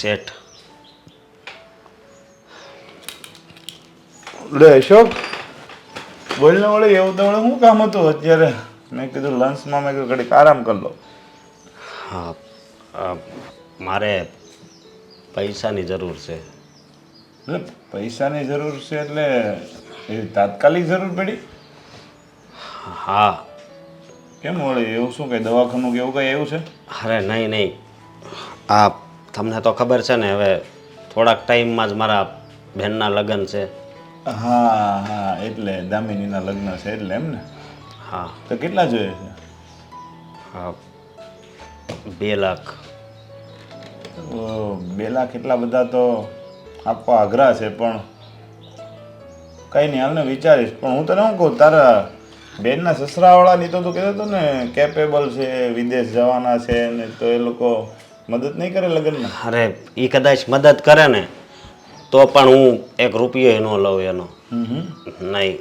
શેઠ લે અશોક. બોલને વળે એવું તમને શું કામ હતું અત્યારે? મેં કીધું લંચમાં મેં કીધું ઘડીક આરામ કરી લો. હા મારે પૈસાની જરૂર છે. એટલે પૈસાની જરૂર છે એટલે એવી તાત્કાલિક જરૂર પડી? હા. કેમ મળે એવું શું કંઈ દવાખાનું કે એવું કંઈ એવું છે? અરે નહીં નહીં. આ તમને તો ખબર છે ને હવે થોડાક ટાઈમમાં જ મારા બહેનના લગ્ન છે. હા હા એટલે દામિનીના લગ્ન છે એટલે એમ ને? હા. તો કેટલા જોઈએ છે? હા બે લાખ. બે લાખ એટલા બધા તો આપવા અઘરા છે પણ કંઈ નહીં હાલને વિચારીશ. પણ હું તને શું કહું તારા બેનના સસરાવાળાની તો તું કહેતો હતો ને કેપેબલ છે વિદેશ જવાના છે ને તો એ લોકો મદદ નહીં કરે લગ્નમાં? અરે એ કદાચ મદદ કરે ને તો પણ હું એક રૂપિયો ન લઉં એનો. નહીં.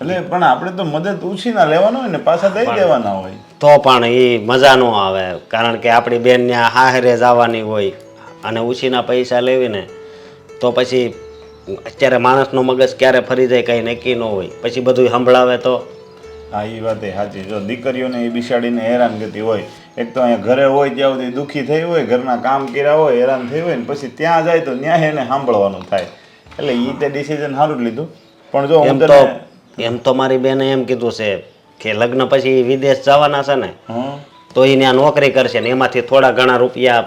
એટલે પણ આપણે તો મદદ ઉછીના લેવાનો હોય ને પાછા દઈ દેવાના હોય. તો પણ એ મજા ન આવે કારણ કે આપણી બેન ત્યાં હાહરે જવાની હોય અને ઉછીના પૈસા લેવીને તો પછી અત્યારે માણસનો મગજ ક્યારે ફરી જાય કંઈ નક્કી ન હોય. પછી બધું સંભળાવે તો. હા એ વાત સાચી. જો દીકરીઓને એ બિસાડીને હેરાન હેરાનગતિ હોય એક તો અહીંયા ઘરે હોય ત્યાં સુધી દુઃખી થઈ હોય ઘરના કામ કર્યા હોય હેરાન થઈ હોય ને પછી ત્યાં જાય તો ન્યાય એને સાંભળવાનું થાય. એટલે એ તે ડિસિઝન સારું જ લીધું. પણ જો એમ તો એમ તો મારી બેને એમ કીધું છે કે લગ્ન પછી વિદેશ જવાના છે ને તો એને ત્યાં નોકરી કરશે ને એમાંથી થોડા ઘણા રૂપિયા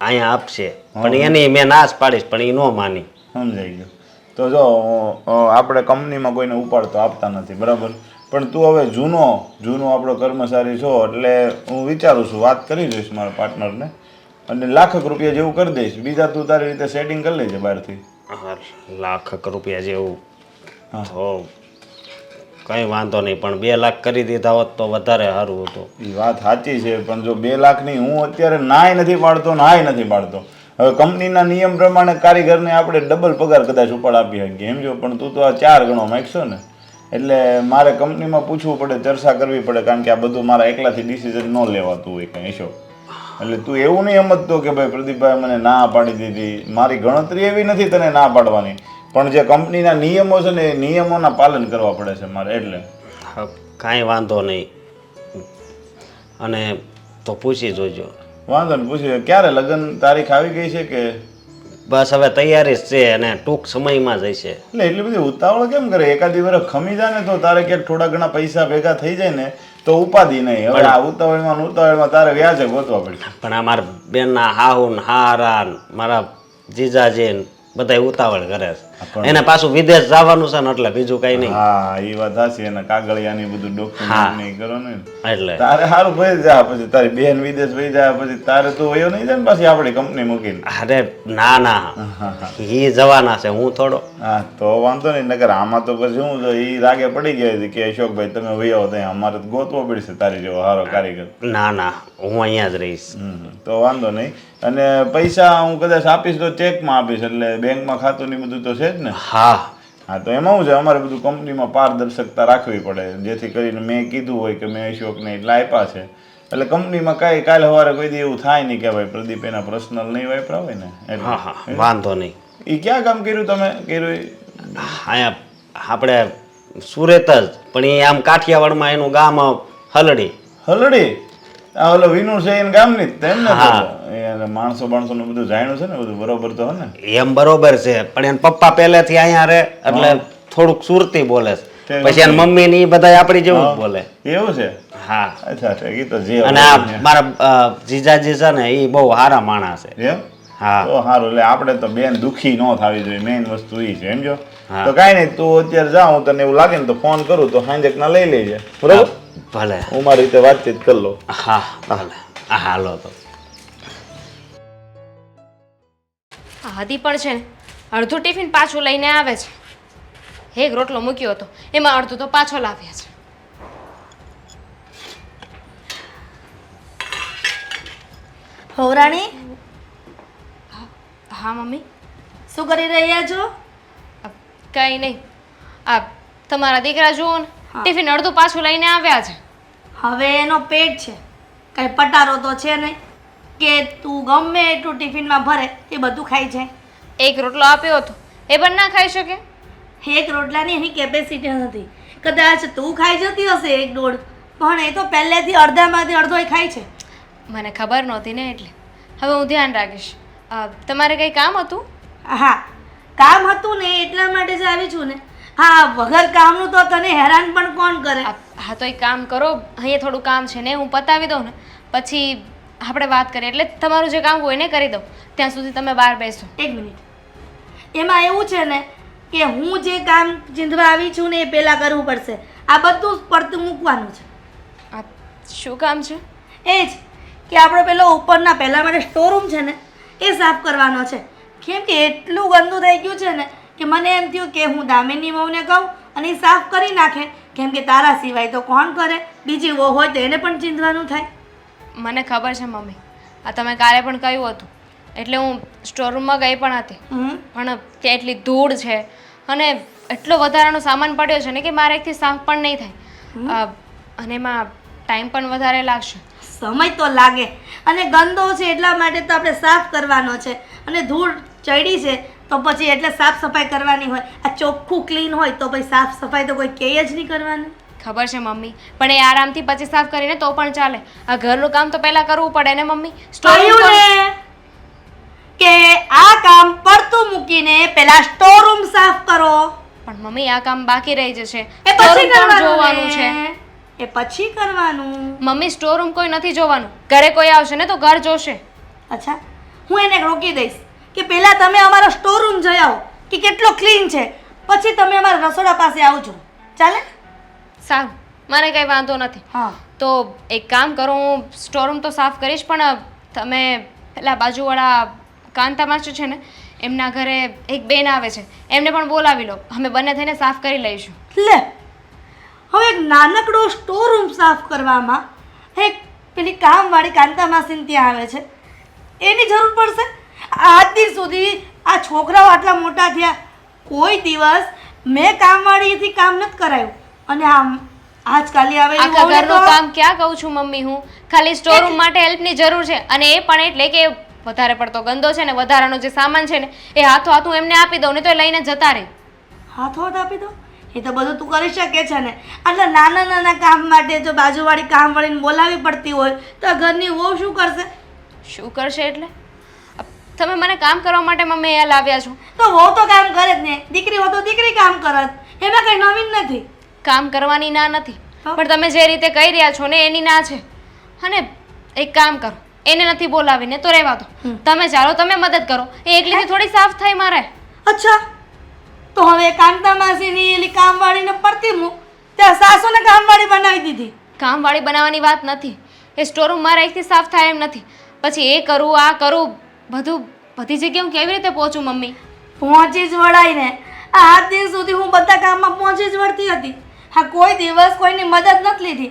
અહીંયા આપશે. પણ એની મેં નાશ પાડીશ પણ એ ન માની. સમજાઈ ગયું. તો જો આપણે કંપનીમાં કોઈને ઉપાડતો આપતા નથી બરાબર? પણ તું હવે જૂનો જૂનો આપણો કર્મચારી છો એટલે હું વિચારું છું વાત કરી દઈશ મારા પાર્ટનરને અને લાખક રૂપિયા જેવું કરી દઈશ. બીજા તું તારી રીતે સેટિંગ કરી લેજે બહારથી. હાર, લાખક રૂપિયા જેવું. તો કંઈ વાંધો નહીં પણ બે લાખ કરી દીધા હોત તો વધારે સારું હતું. એ વાત સાચી છે પણ જો બે લાખની હું અત્યારે નાય નથી પાડતો નાય નથી પાડતો. હવે કંપનીના નિયમ પ્રમાણે કારીગરને આપણે ડબલ પગાર કદાચ ઉપાડ આપી શકીએ. એમ જો પણ તું તો આ ચાર ગણો માગશો ને. એટલે મારે કંપનીમાં પૂછવું પડે ચર્ચા કરવી પડે કારણ કે આ બધું મારા એકલાથી ડિસિઝન ન લેવાતું હોય કંઈ શો એટલે તું એવું નહીં સમજતો કે ભાઈ પ્રદીપભાઈ મને ના પાડી દીધી. મારી ગણતરી એવી નથી તને ના પાડવાની. પણ જે કંપનીના નિયમો છે ને એ નિયમોના પાલન કરવા પડે છે મારે એટલે. કાંઈ વાંધો નહીં. અને તો પૂછી જોજો. વાંધો ને પૂછી ક્યારે લગ્ન તારીખ આવી ગઈ છે કે? બસ હવે તૈયારી જ છે અને ટૂંક સમયમાં જ હશે એટલે એટલી બધી ઉતાવળ કેમ કરે? એકાદી વર્ષ ખમી જાય ને તો તારે ક્યાંક થોડા ઘણા પૈસા ભેગા થઈ જાય ને તો ઉપાધિ નહીં. હવે આ ઉતાવળમાં ઉતાવળમાં તારે વ્યાજે ગોતવા પડે પણ આ મારા બેનના હાહુ ને હારા મારા જીજાજી ને બધા ઉતાવળ કરે છે. એને પાછું વિદેશ જવાનું છે ને એટલે બીજું કઈ નહીં. હા એ વાત સાચી એના કાગળિયાની બધું ડોક્યુમેન્ટ નહીં કરો ને. એટલે. તારે સારું ભાઈ જા પછી તારી બેન વિદેશ ભાઈ જાય પછી તારે તું વયો નહીં જાય ને પાછી આપણી કંપની મૂકીને. અરે ના ના. એ જવાના છે હું થોડો. હા તો વાંધો નહીં નકર આમાં તો પછી હું જો એ રાગે પડી ગયા છે કે અશોકભાઈ તમે વયો ત્યાં અમારે તો ગોતવો પડશે તારી જેવો સારો કારીગર. ના ના હું અહીંયા જ રહીશ. તો વાંધો નહીં. અને પૈસા હું કદાચ આપીશ તો ચેકમાં આપીશ એટલે બેંકમાં ખાતું ને બધું તો છે જ ને. હા. હા તો એમાં હું છે? અમારે બધું કંપનીમાં પારદર્શકતા રાખવી પડે. જેથી કરીને મેં કીધું હોય કે મેં અશોકને એટલા આપ્યા છે. એટલે કંપનીમાં કાંઈ કાલે સવારે કોઈ દી એવું થાય નહીં કે ભાઈ પ્રદીપ એના પર્સનલ નહીં વાપરા હોય ને. હા હા. વાંધો નહીં. એ ક્યાં કામ કર્યું તમે? કર્યું? અહીંયા આપણે સુરત જ પણ એ આમ કાઠિયાવાડમાં એનું ગામ હલડી. હલડી? આ ઓલો વિનુ છે એને ગામની જ તેમ ને માણસો માણસો નું બધું જાણ્યું છે ને બધું બરોબર તો ને. એમ બરોબર છે પણ એન પપ્પા પહેલેથી અહીંયા રહે એટલે થોડુંક સુરતી બોલે છે. પછી એના મમ્મી ને એ બધા આપણી જેવું જ બોલે. એવું છે? હા. અચ્છા અચ્છા એ તો જે અને મારા જીજાજી છે ને એ બહુ સારા માણસ છે. એમ? હા. તો સારું એટલે આપણે તો બેન દુખી ન થવી જોઈએ મેઇન વસ્તુ એ છે સમજો. તો કાંઈ નહીં તું અત્યારે જા હું તને એવું લાગે ને તો ફોન કરું તો સાંજે ના લઈ લેજે. બરોબર? ભલે. હું મારી રીતે વાતચીત કરી લઉં. હા ભલે. હા હાલો તો. હાદી પણ છે ને અડધું ટિફિન પાછું લઈને આવે છે. એક રોટલો મૂક્યો હતો એમાં અડધું તો પાછો લાવ્યા છે. હોરાણી હા મમ્મી? શું કરી રહ્યા છો? કંઈ નહીં. આ તમારા દીકરા જુઓ ને. ટિફિન અડધું પાછું લઈને આવ્યા છે. હવે એનો પેટ છે. કઈ પટારો તો છે નહીં. કે તું ગમે એટલું ટિફિનમાં ભરે એ બધું ખાઈ જાય. એક રોટલો આપ્યો હતો. એ પણ ના ખાઈ શકે? એક રોટલાની એની કેપેસિટી નથી. કદાચ તું ખાઈ જતી હશે એક દોઢ પણ એ તો પહેલેથી અડધામાંથી અડધો એ ખાય છે. મને ખબર નહોતી ને એટલે. હવે હું ધ્યાન રાખીશ. અ, તમારે કંઈ કામ હતું? હા. કામ હતું ને એટલા માટે જ આવી છું ને. હા વગર કામનું તો તને હેરાન પણ કોણ કરે? હા તો એક કામ કરો. અહીંયા થોડું કામ છે ને હું પતાવી દઉં ને. પછી આપણે વાત કરીએ. એટલે તમારું જે કામ હોય ને કરી દઉં. ત્યાં સુધી તમે બહાર બેસો. એક મિનિટ. એમાં એવું છે ને કે હું જે કામ ચીંધવા આવી છું ને એ પહેલાં કરવું પડશે. આ બધું પડતું મૂકવાનું છે. આ શું કામ છે? એ જ કે આપણો પેલો ઉપરના પહેલાં માટે સ્ટોરૂમ છે ને એ સાફ કરવાનો છે. કેમ કે એટલું ગંદુ થઈ ગયું છે ને કે મને એમ થયું કે હું દામિની વહુને કહું અને એ સાફ કરી નાખે. કેમ કે તારા સિવાય તો કોણ કરે? બીજી વહુ હોય તો એને પણ ચીંધવાનું થાય. મને ખબર છે મમ્મી. આ તમે કાલે પણ કહ્યું હતું. એટલે હું સ્ટોરરૂમમાં ગઈ પણ હતી. પણ ત્યાં એટલી ધૂળ છે અને એટલો વધારાનો સામાન પડ્યો છે ને કે મારે એકથી સાફ પણ નહીં થાય. અને એમાં ટાઈમ પણ વધારે લાગશે. સમય તો લાગે. અને ગંદો છે એટલા માટે તો આપણે સાફ કરવાનો છે. અને ધૂળ ચડી છે તો પછી એટલે સાફ સફાઈ કરવાની હોય. આ ચોખ્ખું ક્લીન હોય તો પછી સાફ સફાઈ તો કોઈ કહે જ નહીં કરવાની. ખબર છે મમ્મી. પણ એ આરામથી પછી સાફ કરીને તો પણ ચાલે. આ ઘરનું કામ તો પહેલા કરવું પડે ને મમ્મી? ને કે આ કામ પડતું મૂકીને પેલા સ્ટોર રૂમ સાફ કરો. પણ મમ્મી આ કામ બાકી રહી જશે. એ પછી કરવાનું જોવાનું છે. એ પછી કરવાનું. મમ્મી સ્ટોરરૂમ કોઈ નથી જોવાનું. ઘરે કોઈ આવશે ને તો ઘર જોશે. અચ્છા. હું એને રોકી દઈશ. કે પહેલા તમે અમારો સ્ટોર રૂમ જઈ આવો કે કેટલો ક્લીન છે. પછી તમે અમારા રસોડા પાસે આવજો. ચાલે? સારું. મને કંઈ વાંધો નથી. હા. તો એક કામ કરો હું સ્ટોરરૂમ તો સાફ કરીશ પણ તમે પેલા બાજુવાળા કાંતા માસ્ટર છે ને એમના ઘરે એક બેન આવે છે. એમને પણ બોલાવી લો. અમે બંને થઈને સાફ કરી લઈશું. લે. હવે એક નાનકડો સ્ટોર રૂમ સાફ કરવામાં એક પેલી કામવાળી કાંતા માસીન ત્યાં આવે છે. એની જરૂર પડશે? આજ દિન સુધી આ છોકરાઓ આટલા મોટા થયા. કોઈ દિવસ મેં કામવાળીથી કામ નથી કરાયું. અને આમ આજકાલે આવેલી આખા ઘરનું કામ ક્યાં કહું છું મમ્મી હું? ખાલી સ્ટોરરૂમ માટે હેલ્પની જરૂર છે. અને એ પણ એટલે કે વધારે પડતો ગંદો છે ને વધારાનો જે સામાન છે ને એ હાથો હાથ હું એમને આપી દઉં ને તો એ લઈને જતા રહે. હાથો હાથ આપી દો એ તો બધું તું કરી શકે છે ને. આટલા નાના નાના કામ માટે જો બાજુવાળી કામવાળીને બોલાવી પડતી હોય તો ઘરની વહુ શું કરશે? શું કરશે એટલે? તમે મને કામ કરવા માટે મમ્મી અહીંયા લાવ્યા છો. તો વહુ તો કામ કરે જ ને. દીકરી હો તો દીકરી કામ કરત એમાં કઈ નવીન નથી. કામ કરવાની ના નથી. પણ તમે જે રીતે કહી રહ્યા છો ને એની ના છે. અને એક કામ કરો. એને નથી બોલાવીને તો રહેવા દો. તમે ચાલો તમે મદદ કરો. એ એકલીથી થોડી સાફ થાય મારે. અચ્છા. તો હવે કાંતા માસીની એલી કામવાળીને પડતી મૂક. ત્યાં સાસુને કામવાળી બનાવી દીધી. કામવાળી બનાવવાની વાત નથી. એ સ્ટોરરૂમ મારા એકથી સાફ થાય એમ નથી. પછી એ કરું આ કરું બધું બધી જગ્યાએ હું કેવી રીતે પહોંચું મમ્મી? પહોંચી જ વળાઈને. આ આજ દિન સુધી હું બધા કામમાં પહોંચી જ વળતી હતી. હા કોઈ દિવસ કોઈની મદદ નથી લીધી.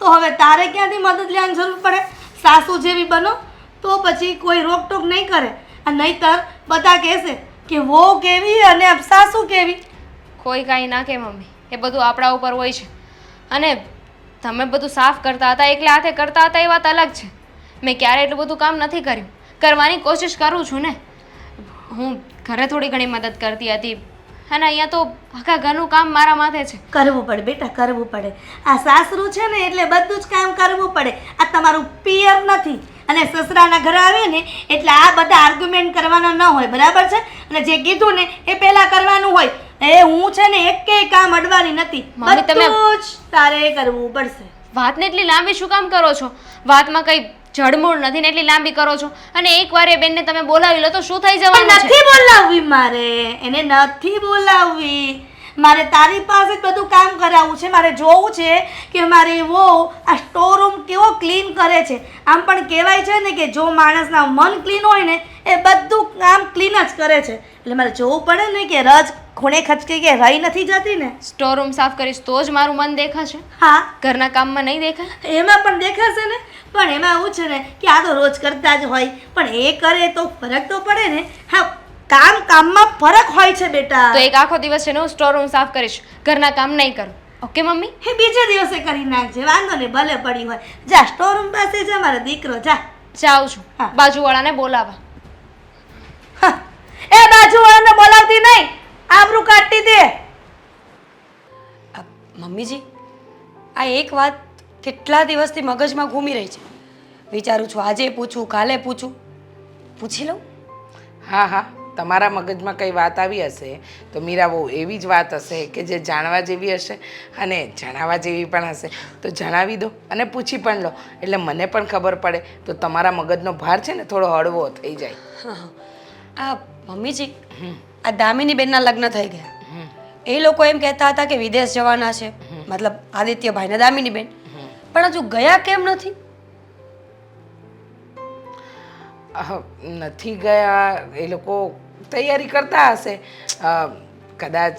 તો હવે તારે ક્યાંથી મદદ લેવાની જરૂર પડે? સાસુ જેવી બનો તો પછી કોઈ રોકટોક નહીં કરે. આ નહીતર બધા કહેશે કે વો કેવી અને સાસુ કેવી. કોઈ કાંઈ ના કે મમ્મી. એ બધું આપણા ઉપર હોય છે. અને તમે બધું સાફ કરતા હતા એકલા હાથે કરતા હતા એ વાત અલગ છે. મેં ક્યારે એટલું બધું કામ નથી કર્યું. કરવાની કોશિશ કરું છું ને. હું ઘરે થોડી ઘણી મદદ કરતી હતી. અને અહીંયા તો આખા ઘરનું કામ મારા માથે છે. કરવું પડે બેટા કરવું પડે. આ સાસરું છે ને એટલે બધું જ કામ કરવું પડે. આ તમારું પિયર નથી. અને સસરાના ઘરે આવે ને એટલે આ બધા આર્ગ્યુમેન્ટ કરવાના ન હોય બરાબર છે? અને જે કીધું ને એ પહેલાં કરવાનું હોય. એ હું છે ને એકેય કામ અડવાની નથી. તમે- બધું જ તારે કરવું પડશે. વાતને એટલી લાંબી શું કામ કરો છો? વાતમાં કંઈ જડમૂળ નથી ને એટલી લાંબી કરો છો. અને એકવાર એ બેનને તમે બોલાવી લો તો શું થઈ જવાનું છે? નથી બોલાવવી મારે. એને નથી બોલાવવી. મારે તારી પાસે જ બધું કામ કરાવવું છે. મારે જોવું છે કે મારી વો આ સ્ટોર રૂમ કેવો ક્લીન કરે છે. આમ પણ કહેવાય છે ને કે જો માણસના મન ક્લીન હોય ને એ બધું કામ ક્લીન જ કરે છે. એટલે મારે જોવું પડે ને કે રજ ખૂણે ખચકી કે રહી નથી જતી ને? સ્ટોર રૂમ સાફ કરીશ તો જ મારું મન દેખાશે. હા. ઘરના કામમાં નહીં દેખાય? એમાં પણ દેખાશે ને? પણ એમાં એવું છે ને કે આ તો રોજ કરતા જ હોય. પણ એ કરે તો ફરક તો પડે ને? હા કામ કામમાં ફરક હોય છે બેટા. તો એક આખો દિવસ છે ને હું સ્ટોર રૂમ સાફ કરીશ. ઘરના કામ નહીં કરું. Okay mummy? એ બીજે દિવસે કરી નાખજે. વાંધો ને ભલે પડી હોય. જા સ્ટોર રૂમ પાસે જા મારો દીકરો જા. જાઉં છું. બાજુવાળાને બોલાવા. હા. એ બાજુવાળાને બોલાવતી નહીં. આબરૂ કાઢતી દે. આ મમ્મીજી આ એક વાત કેટલા દિવસથી મગજમાં ઘૂમી રહી છે. વિચારું છું આજે પૂછું કાલે પૂછું. પૂછી લઉં? હા હા તમારા મગજમાં કંઈ વાત આવી હશે તો મીરા બહુ એવી જ વાત હશે કે જે જાણવા જેવી હશે અને જણાવવા જેવી પણ હશે. તો જણાવી દો અને પૂછી પણ લો. એટલે મને પણ ખબર પડે તો તમારા મગજનો ભાર છે ને થોડો હળવો થઈ જાય. હા હા. આ મમ્મીજી, આ દામિની બેનના લગ્ન થઈ ગયા. એ લોકો એમ કહેતા હતા કે વિદેશ જવાના છે. મતલબ આદિત્યભાઈ ને દામિની બેન પણ હજુ ગયા કેમ નથી? નથી ગયા. એ લોકો તૈયારી કરતા હશે. કદાચ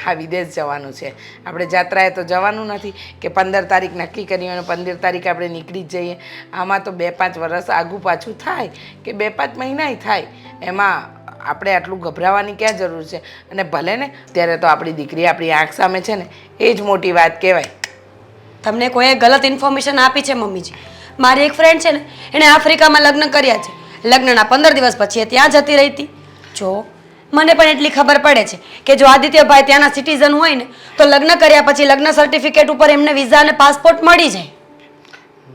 હા, વિદેશ જવાનું છે. આપણે જાત્રાએ તો જવાનું નથી કે પંદર તારીખ નક્કી કરી અને પંદર તારીખ આપણે નીકળી જ જઈએ. આમાં તો બે પાંચ વર્ષ આગું પાછું થાય કે બે પાંચ મહિનાય થાય. એમાં આપણે આટલું ગભરાવાની ક્યાં જરૂર છે? અને ભલે ને, ત્યારે તો આપણી દીકરી આપણી આંખ સામે છે ને, એ જ મોટી વાત કહેવાય. તમને કોઈએ ગલત ઇન્ફોર્મેશન આપી છે, મમ્મીજી? મારી એક ફ્રેન્ડ છે ને, એણે આફ્રિકામાં લગ્ન કર્યા છે. લગ્નના પંદર દિવસ પછી એ ત્યાં જતી રહી હતી. જો, મને પણ એટલી ખબર પડે છે કે જો આદિત્યભાઈ ત્યાંના સિટીઝન હોય ને, તો લગ્ન કર્યા પછી લગ્ન સર્ટિફિકેટ ઉપર એમને વિઝા અને પાસપોર્ટ મળી જાય.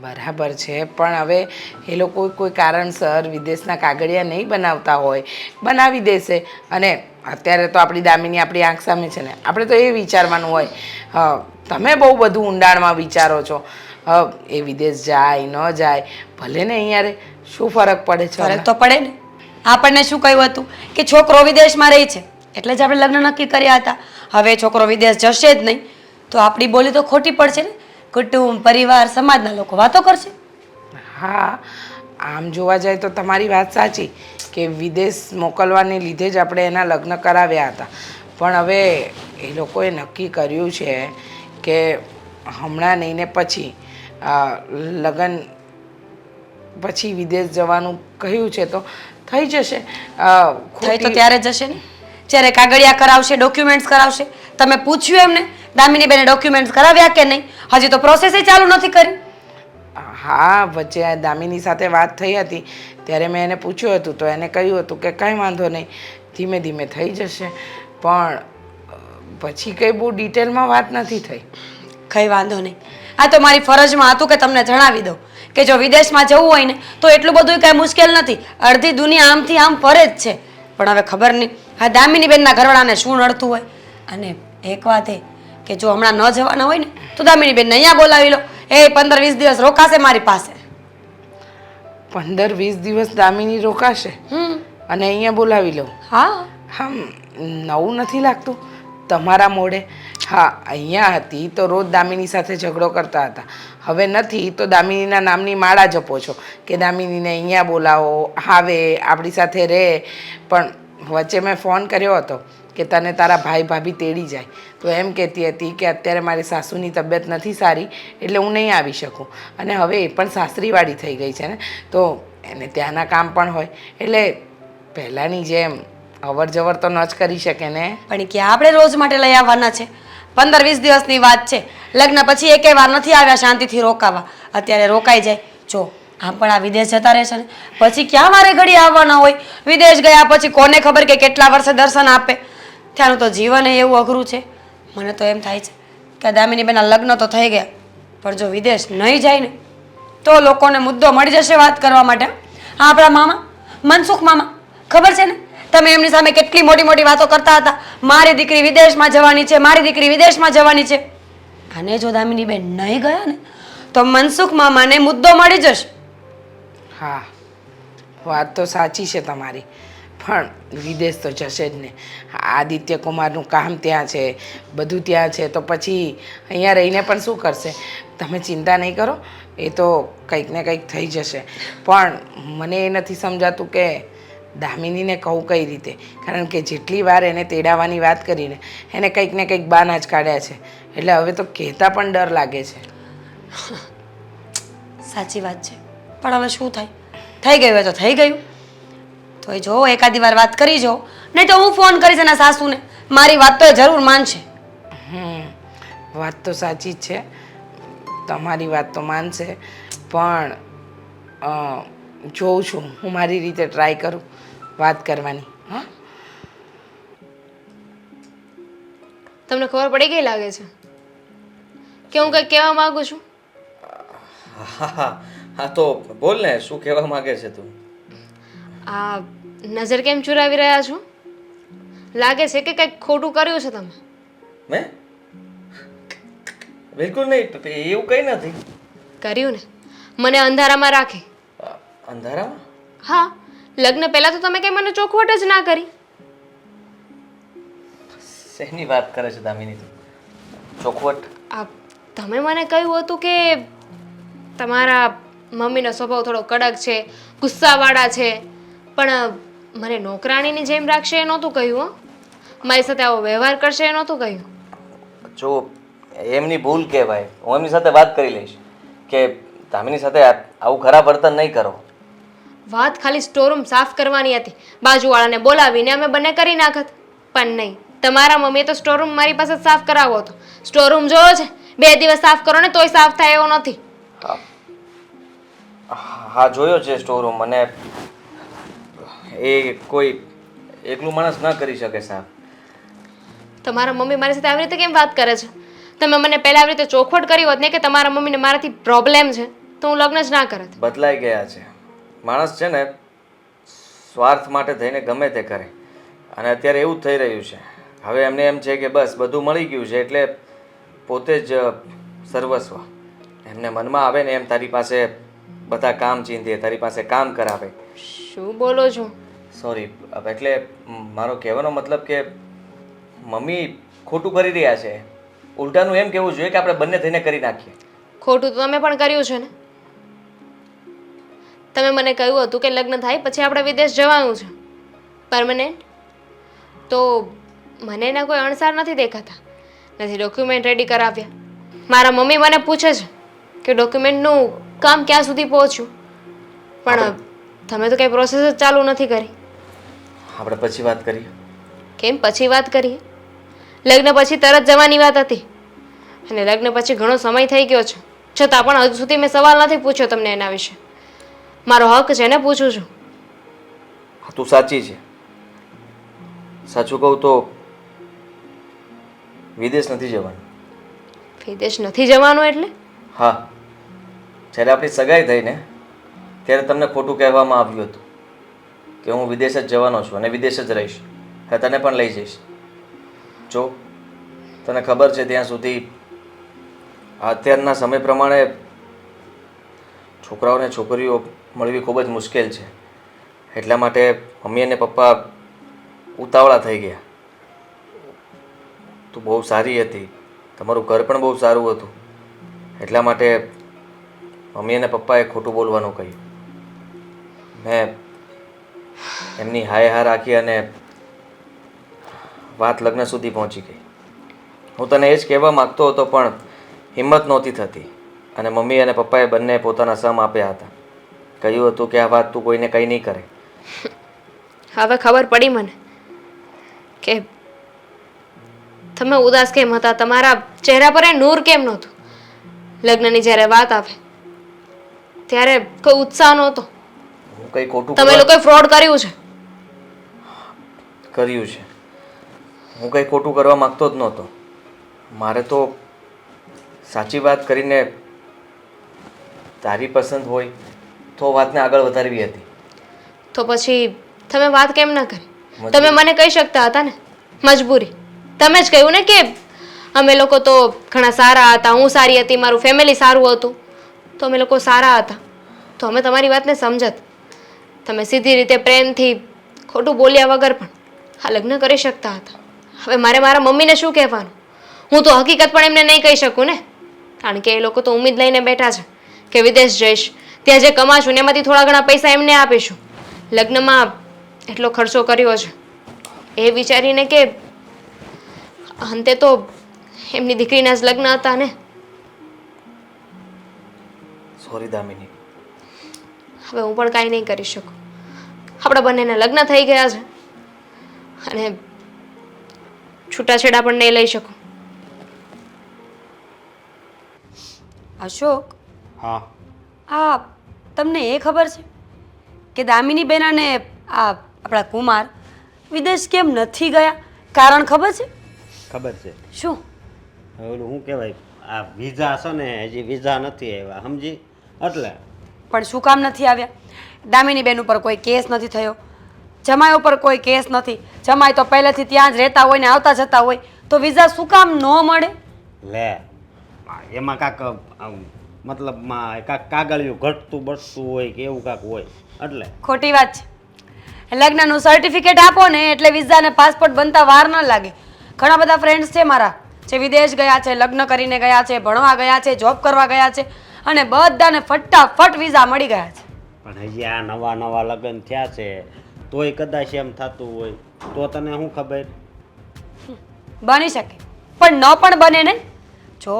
બરાબર છે. પણ હવે એ લોકો કોઈ કારણસર વિદેશના કાગળિયા નહીં બનાવતા હોય. બનાવી દેશે. અને અત્યારે તો આપણી દામિની આપણી આંખ સામે છે ને આપણે તો એ વિચારવાનું હોય. હ, તમે બહુ બધું ઊંડાણમાં વિચારો છો. હ, એ વિદેશ જાય ન જાય ભલે ને અહીંયા રે શું ફરક પડે છે ફરક તો પડે ને. આપણને શું કહ્યું હતું? કે છોકરો વિદેશમાં રહી છે. એટલે જ આપણે લગ્ન નક્કી કર્યા હતા. હવે છોકરો વિદેશ જશે જ નહીં. તો આપણી બોલી તો ખોટી પડશે ને. કુટુંબ પરિવાર સમાજના લોકો વાતો કરશે? હા આમ જોવા જાય તો તમારી વાત સાચી કે વિદેશ મોકલવાને લીધે જ આપણે એના લગ્ન કરાવ્યા હતા. પણ હવે એ લોકોએ નક્કી કર્યું છે કે હમણાં નહીં ને પછી લગ્ન પછી વિદેશ જવાનું કહ્યું છે તો થઈ જશે. થઈ તો ત્યારે જશે ને? જ્યારે કાગળિયા કરાવશે ડોક્યુમેન્ટ્સ કરાવશે તમે પૂછ્યું એમને દામિની બેને ડોક્યુમેન્ટ્સ કરાવ્યા કે નહીં? હજી તો પ્રોસેસ ચાલુ નથી કરી. હા વચ્ચે આ દામિની સાથે વાત થઈ હતી ત્યારે મેં એને પૂછ્યું હતું તો એને કહ્યું હતું કે કાંઈ વાંધો નહીં ધીમે ધીમે થઈ જશે. પણ પછી કંઈ બહુ ડિટેલમાં વાત નથી થઈ. કંઈ વાંધો નહીં. આ તો મારી ફરજમાં હતું કે તમને જણાવી દઉં કે જો વિદેશમાં જવું હોય ને તો એટલું બધું કાંઈ મુશ્કેલ નથી. અડધી દુનિયા આમથી આમ ફરે જ છે. પણ હવે ખબર નહીં. હા દામિનીબેનના ઘરવાળાને શું નડતું હોય? અને એક વાત એ કે જો હમણાં ન જવાના હોય ને તો દામિની બેનને અહીંયા બોલાવી લો. એ પંદર વીસ દિવસ રોકાશે મારી પાસે. પંદર વીસ દિવસ દામિની રોકાશે? અને અહીંયા બોલાવી લો. હા. હમ નવું નથી લાગતું. તમારા મોઢે? હા, અહીંયા હતી તો રોજ દામિની સાથે ઝઘડો કરતા હતા. હવે નથી તો દામિનીના નામની માળા જપો છો કે દામિનીને અહીંયા બોલાવો, આવે, આપણી સાથે રહે. પણ વચ્ચે મેં ફોન કર્યો હતો કે તને તારા ભાઈ ભાભી તેડી જાય. તો એમ કહેતી હતી કે અત્યારે મારી સાસુની તબિયત નથી સારી એટલે હું નહીં આવી શકું. અને હવે એ પણ સાસરીવાળી થઈ ગઈ છે ને? તો એને ત્યાંના કામ પણ હોય. એટલે પહેલાંની જેમ અવર જવર તો ન જ કરી શકે ને? પણ કે આપણે રોજ માટે લઈ આવવાના છે. પંદર વીસ દિવસની વાત છે. લગ્ન પછી એકે વાર નથી આવ્યા શાંતિથી રોકાવા. અત્યારે રોકાઈ જાય. જો, આમ પણ આ વિદેશ જતા રહેશે ને. પછી ક્યાં વારે ઘડી આવવાના હોય? વિદેશ ગયા પછી કોને ખબર કે કેટલા વર્ષે દર્શન આપે? ત્યાંનું તો જીવન એવું અઘરું છે. મને તો એમ થાય છે કે દામિની બેના લગ્ન તો થઈ ગયા. પણ જો વિદેશ નહીં જાય ને, તો લોકોને મુદ્દો મળી જશે વાત કરવા માટે. હા, આપણા મામા? મનસુખ મામા? ખબર છે ને? તમે એમની સામે કેટલી મોટી મોટી વાતો કરતા હતા? મારી દીકરી વિદેશમાં જવાની છે, મારી દીકરી વિદેશમાં જવાની છે. અને જો દામિની બેન નહીં ગયા ને, તો મનસુખ મામાને મુદ્દો મળી જશે. હા, વાત તો સાચી છે તમારી. પણ વિદેશ તો જશે જ ને. આદિત્ય કુમારનું કામ ત્યાં છે, બધું ત્યાં છે. તો પછી અહીંયા રહીને પણ શું કરશે? તમે ચિંતા નહીં કરો, એ તો કંઈક ને કંઈક થઈ જશે. પણ મને એ નથી સમજાતું કે દામિનીને કહું કઈ રીતે? કારણ કે જેટલી વાર એને તેડાવવાની વાત કરીને એને કંઈક ને કંઈક બાના જ કાઢ્યા છે. એટલે હવે તો કહેતા પણ ડર લાગે છે. સાચી વાત છે. પણ હવે શું થાય? થઈ ગયું તો થઈ ગયું. તો એ જો એકાદી વાર વાત કરી જો. નહીં તો હું ફોન કરીશ એના સાસુને. મારી વાત તો એ જરૂર માનશે. વાત તો સાચી જ છે. તમારી વાત તો માનશે. પણ જોઉં છું. હું મારી રીતે ટ્રાય કરું. વાત કરવાની હા? તમને ખબર પડી ગઈ લાગે છે કે હું કંઈક કહેવા માંગુ છું? હા હા હા તો બોલ ને શું કહેવા માંગે છે તું? આ નજર કેમ ચુરાવી રહ્યા છો? લાગે છે કે કંઈક ખોટું કર્યું છે તમે? મેં? બિલકુલ નહીં એવું કંઈ નથી. કર્યું ને? મને અંધારામાં રાખી. અંધારામાં? હા. લગ્ન પહેલાં તો તમે કઈ મને ચોખવટ જ ના કરી. શેની વાત કરે છે દામિની તું? ચોખવટ? આ તમે મને કહ્યું હતું કે તમારા મમ્મીનો સ્વભાવ થોડો કડક છે ગુસ્સાવાળા છે પણ મને નોકરાણીની જેમ રાખશે એ નહોતું કહ્યું મારી સાથે આવો વ્યવહાર કરશે એ નહોતું કહ્યું. જો એમની ભૂલ કહેવાય. હું એમની સાથે વાત કરી લઈશ કે દામિની સાથે આવું ખરાબ વર્તન નહીં કરો. વાત ખાલી સ્ટોરૂમ સાફ કરવાની હતી. બાજુવાળાને બોલાવીને અમે બંને કરી નાખત. પણ નહીં તમારા મમ્મીએ તો સ્ટોરૂમ મારી પાસે જ સાફ કરાવવો હતો. સ્ટોરૂમ જોયો છે? બે દિવસ સાફ કરો ને તોય સાફ થાય એવો નથી. હા. જોયો છે સ્ટોરરૂમ અને એ કોઈ એકલું માણસ ન કરી શકે સાહેબ તમારા મમ્મી મારી સાથે આવી રીતે કેમ વાત કરે છે? તમે મને પહેલા આવી રીતે ચોખવટ કરી હોત ને કે તમારા મમ્મીને મારાથી પ્રોબ્લેમ છે તો હું લગ્ન જ ના કરત. બદલાઈ ગયા છે. માણસ છે ને સ્વાર્થ માટે થઈને ગમે તે કરે. અને અત્યારે એવું થઈ રહ્યું છે. હવે એમને એમ છે કે બસ બધું મળી ગયું છે એટલે પોતે જ સર્વસ્વ. એમને મનમાં આવે ને એમ તારી પાસે બધા કામ ચીંધે તારી પાસે કામ કરાવે. શું બોલો છો? સોરી એટલે મારો કહેવાનો મતલબ કે મમ્મી ખોટું કરી રહ્યા છે. ઉલટાનું એમ કહેવું જોઈએ કે આપણે બંને થઈને કરી નાખીએ. ખોટું તો તમે પણ કર્યું છે ને? તમે મને કહ્યું હતું કે લગ્ન થાય પછી આપણે વિદેશ જવાનું છે. પરમનેન્ટ તો મને એના કોઈ અણસાર નથી દેખાતા. નથી ડોક્યુમેન્ટ રેડી કરાવ્યા. મારા મમ્મી મને પૂછે છે કે ડોક્યુમેન્ટનું કામ ક્યાં સુધી પહોંચ્યું? પણ તમે તો કંઈ પ્રોસેસ જ ચાલુ નથી કરી. આપણે પછી વાત કરીએ. કેમ? પછી વાત કરીએ. લગ્ન પછી તરત જવાની વાત હતી. અને લગ્ન પછી ઘણો સમય થઈ ગયો છે. છતાં પણ હજુ સુધી મેં સવાલ નથી પૂછ્યો તમને એના વિશે. મારો હક છે ને પૂછું છું. તું સાચી છે. સાચું કહું તો વિદેશ નથી જવાનું. વિદેશ નથી જવાનું એટલે? હા. જ્યારે આપણી સગાઈ થઈ ને ત્યારે તમને ખોટું કહેવામાં આવ્યું હતું કે હું વિદેશ જ જવાનો છું અને વિદેશ જ રહીશ. અને તને પણ લઈ જઈશ. જો તને ખબર છે ત્યાં સુધી અત્યારના સમય પ્રમાણે છોકરાઓને છોકરીઓ મળવી ખૂબ જ મુશ્કેલ છે. એટલા માટે મમ્મી અને પપ્પા ઉતાવળા થઈ ગયા. તું બહુ સારી હતી. તમારું ઘર પણ બહુ સારું હતું. એટલા માટે મમ્મી અને પપ્પાએ ખોટું બોલવાનું કહ્યું. મેં એમની હાય હા રાખી અને વાત લગ્ન સુધી પહોંચી ગઈ. હું તને એ જ કહેવા માગતો હતો, પણ હિંમત નહોતી થતી. અને મમ્મી અને પપ્પાએ બંને પોતાના સમ આપ્યા હતા. કહ્યું હતું કે આ વાત તું કોઈને કંઈ નહીં કરે. હવે ખબર પડી મને કે તમે ઉદાસ કેમ હતા? તમારા ચહેરા પર એ નૂર કેમ નહોતું? લગ્નની જ્યારે વાત આવે ત્યારે કોઈ ઉત્સાહ નહોતો. હું કંઈ ખોટું તમે લોકોએ ફ્રોડ કર્યું છે? કર્યું છે. હું કંઈ ખોટું કરવા માંગતો જ નહોતો. મારે તો સાચી વાત કરીને તારી પસંદ હોય. તો વાતને આગળ વધારવી હતી. તો પછી તમે વાત કેમ ના કરી? તમે મને કહી શકતા હતા ને? મજબૂરી. તમે જ કહ્યું ને કે અમે લોકો તો ઘણા સારા હતા હું સારી હતી મારું ફેમિલી સારું હતું. તો અમે લોકો સારા હતા. તો અમે તમારી વાતને સમજત. તમે સીધી રીતે પ્રેમથી ખોટું બોલ્યા વગર પણ આ લગ્ન કરી શકતા હતા. હવે મારે મારા મમ્મીને શું કહેવાનું? હું તો હકીકત પણ એમને નહીં કહી શકું ને? કારણ કે એ લોકો તો ઉમેદ લઈને બેઠા છે કે વિદેશ જઈશ. ત્યાં જે કમાશું એમાંથી થોડા ઘણા પૈસા એમને આપીશું. લગ્નમાં એટલો ખર્ચો કર્યો છે. એ વિચારીને કે અંતે તો એમની દીકરીના જ લગ્ન હતા ને. સોરી દામિની. હવે હું પણ કાંઈ નહીં કરી શકું. આપણા બંનેના લગ્ન થઈ ગયા છે. અને છૂટાછેડા પણ નહીં લઈ શકું. અશોક? હા. આ તમને એ ખબર છે કે દામિની બેન અને આ આપણા કુમાર વિદેશ કેમ નથી ગયા? કારણ ખબર છે? ખબર છે. શું? ઓલું શું કહેવાય? આ વિઝા છે ને હજી વિઝા નથી આવ્યા સમજી? એટલે. પણ શું કામ નથી આવ્યા? દામિની બેન ઉપર કોઈ કેસ નથી થયો. જમાઈ ઉપર કોઈ કેસ નથી. જમાઈ તો પહેલેથી ત્યાં જ રહેતા હોય ને આવતા જતા હોય. તો વિઝા શું કામ ન મળે? લે એમાં કાંક મતલબમાં કાંક કાગળિયું ઘટતું બસતું હોય કે એવું કાંક હોય. એટલે. ખોટી વાત છે. લગ્નનું સર્ટિફિકેટ આપો ને એટલે વિઝા અને પાસપોર્ટ બનતા વાર ન લાગે. ઘણા બધા ફ્રેન્ડ્સ છે મારા જે વિદેશ ગયા છે લગ્ન કરીને ગયા છે ભણવા ગયા છે જોબ કરવા ગયા છે અને બધાને ફટાફટ વિઝા મળી ગયા છે. પણ હજી આ નવા નવા લગ્ન થયા છે તોય કદાચ એમ થતું હોય. તો તને શું ખબર? બની શકે. પણ ન પણ બને ને. જો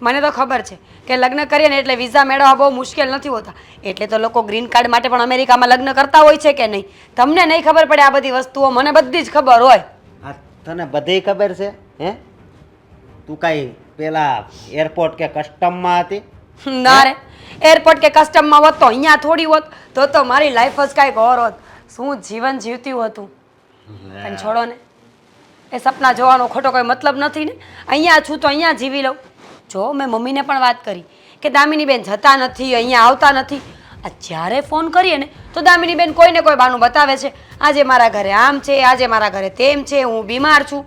મને તો ખબર છે કે લગ્ન કરીએ ને એટલે વિઝા મેળવવા બહુ મુશ્કેલ નથી હોતા. એટલે તો લોકો ગ્રીન કાર્ડ માટે પણ અમેરિકામાં લગ્ન કરતા હોય છે કે નહીં? તમને નહીં ખબર પડે આ બધી વસ્તુઓ? મને બધી જ ખબર હોય. તને બધી ખબર છે? હે? તું કાંઈ પેલા એરપોર્ટ કે કસ્ટમમાં હતી? ના રે. એરપોર્ટ કે કસ્ટમમાં હોત તો અહીંયા થોડી હોત તો તો મારી લાઈફ જ કાંઈક ઓર હોત. શું જીવન જીવતી હતું? પણ છોડો ને. એ સપના જોવાનો ખોટો કોઈ મતલબ નથી ને? અહીંયા છું તો અહીંયા જીવી લઉં. જો મેં મમ્મીને પણ વાત કરી કે દામિનીબેન જતા નથી અહીંયા આવતા નથી. આ જ્યારે ફોન કરીએ ને તો દામિનીબેન કોઈને કોઈ બાનું બતાવે છે આજે મારા ઘરે આમ છે આજે મારા ઘરે તેમ છે હું બીમાર છું.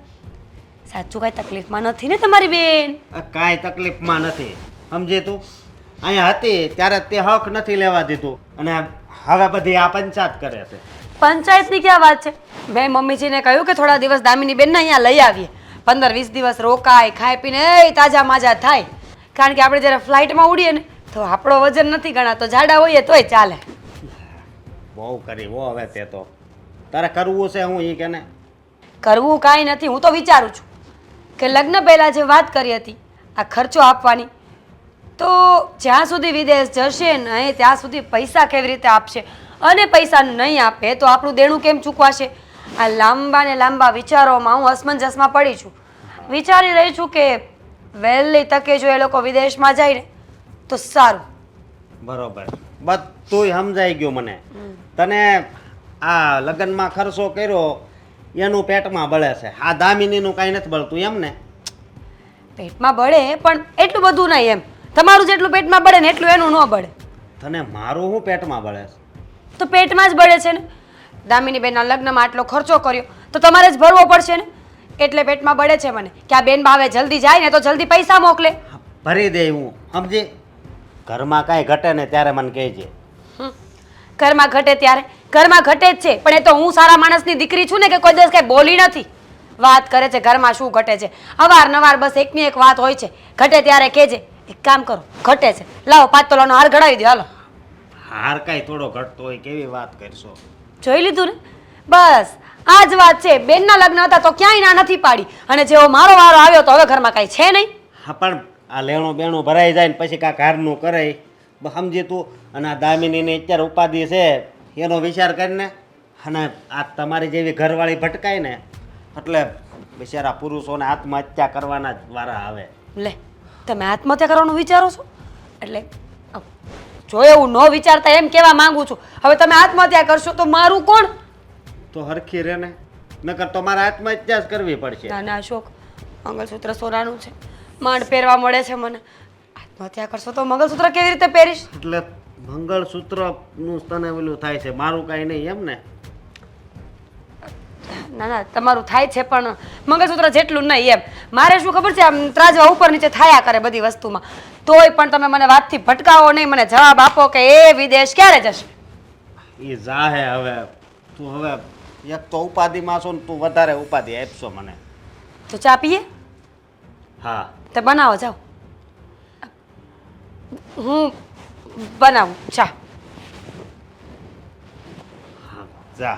સાચું કાંઈ તકલીફમાં નથી ને તમારી બેન? કાંઈ તકલીફમાં નથી. સમજે તું? અહીંયા હતી ત્યારે તે હક નથી લેવા દીધું. અને હવે બધી આ પંચાયત કરે છે. પંચાયતની ક્યાં વાત છે? મેં મમ્મીજીને કહ્યું કે થોડા દિવસ દામિની બેનને અહીંયા લઈ આવીએ. પંદર વીસ દિવસ રોકાય ખાય પીને એ તાજા માજા થાય. કારણ કે આપણે જ્યારે ફ્લાઇટમાં ઉડીએ ને તો આપણો વજન નથી ગણાતો. જાડા હોઈએ તોય ચાલે. બહુ કરી હો હવે તે તો. તારે કરવું છે હું એ કે ને? કરવું કાંઈ નથી. હું તો વિચારું છું કે લગ્ન પહેલાં જે વાત કરી હતી આ ખર્ચો આપવાની તો જ્યાં સુધી વિદેશ જશે ને ત્યાં સુધી પૈસા કેવી રીતે આપશે? અને પૈસા નહીં આપે તો આપણું દેણું કેમ ચૂકવાશે? આ લાંબા ને લાંબા વિચારોમાં હું અસમંજસમાં પડી છું. વિચારી રહી છું કે વહેલી તકે જો એ લોકો વિદેશમાં જાય ને તો સારું. બરોબર. બધુંય સમજાઈ ગયું મને. તને આ લગ્નમાં ખર્ચો કર્યો એનું પેટમાં બળે છે. આ દામિનીનું કાંઈ નથી બળતું એમ ને? પેટમાં બળે પણ એટલું બધું નહીં એમ. તમારું જેટલું પેટમાં બળે ને એટલું એનું ન બળે. તને મારું હું પેટમાં બળે છે? તો પેટમાં જ બળે છે ને? દામિની બેનના લગ્નમાં આટલો ખર્ચો કર્યો તો તમારે જ ભરવો પડશે ને? એટલે પેટમાં બળે છે મને કે આ બેન ભાવે જલ્દી જાય ને તો જલ્દી પૈસા મોકલે. ભરી દે હું સમજી? ઘરમાં કાંઈ ઘટે ને ત્યારે મને કહેજે. ઘરમાં ઘટે ત્યારે? ઘરમાં ઘટે જ છે પણ એ તો હું સારા માણસની દીકરી છું ને કે કોઈ દિવસ કાંઈ બોલી નથી? વાત કરે છે ઘરમાં શું ઘટે છે? અવારનવાર બસ એકની એક વાત હોય છે. ઘટે ત્યારે કહેજે એક કામ કરો ઘટે છે. લાવો પાંચ તોલાનો હાર ઘડાવી દો હાલો. હાર કાંઈ થોડો ઘટતો હોય કેવી વાત કરશો? જોઈ લીધું ને? બસ આ જ વાત છે. બેનના લગ્ન હતા તો ક્યાંય ના નથી પાડી. અને જેવો મારો વારો આવ્યો તો હવે ઘરમાં કાંઈ છે નહીં. હા પણ આ લેણું બેણું ભરાઈ જાય ને પછી કાંઈક હારનું કરે. સમજે તું. અને આ દામિનીને અત્યારે ઉપાધિ છે. એનો વિચાર કરીને અને આ તમારી જેવી ઘરવાળી ભટકાય ને એટલે બિચારા પુરુષોને આત્મહત્યા કરવાના જ વારા આવે. લે તમે આત્મહત્યા કરવાનું વિચારો છો? એટલે જો એવું ન વિચારતા એમ કહેવા માંગુ છું. હવે તમે આત્મહત્યા કરશો તો મારું કોણ? તો હરખી રહે ને નકર તો મારે આત્મહત્યા જ કરવી પડશે. ના ના અશોક. મંગલસૂત્ર સોનાનું છે. માંડ પહેરવા મળે છે મને. આત્મહત્યા કરશો તો મંગલસૂત્ર કેવી રીતે પહેરીશ? એટલે મંગળસૂત્રનું તને ઓલું થાય છે. મારું કાંઈ નહીં એમ ને? ના ના તમારું થાય છે પણ મંગળસૂત્ર જેટલું નહીં એમ. મારે શું ખબર છે આમ ત્રાજવા ઉપર નીચે થયા કરે બધી વસ્તુમાં. તોય પણ તમે મને વાતથી ભટકાવો નહીં મને જવાબ આપો કે એ વિદેશ ક્યારે જશે? એ જાહે હવે. તું હવે એક તો ઉપાધિમાં છો ને તું વધારે ઉપાધિ આપશો મને. તો ચા પીએ? હા. તો બનાવો જાઓ. હું બનાવું ચા. હા જા.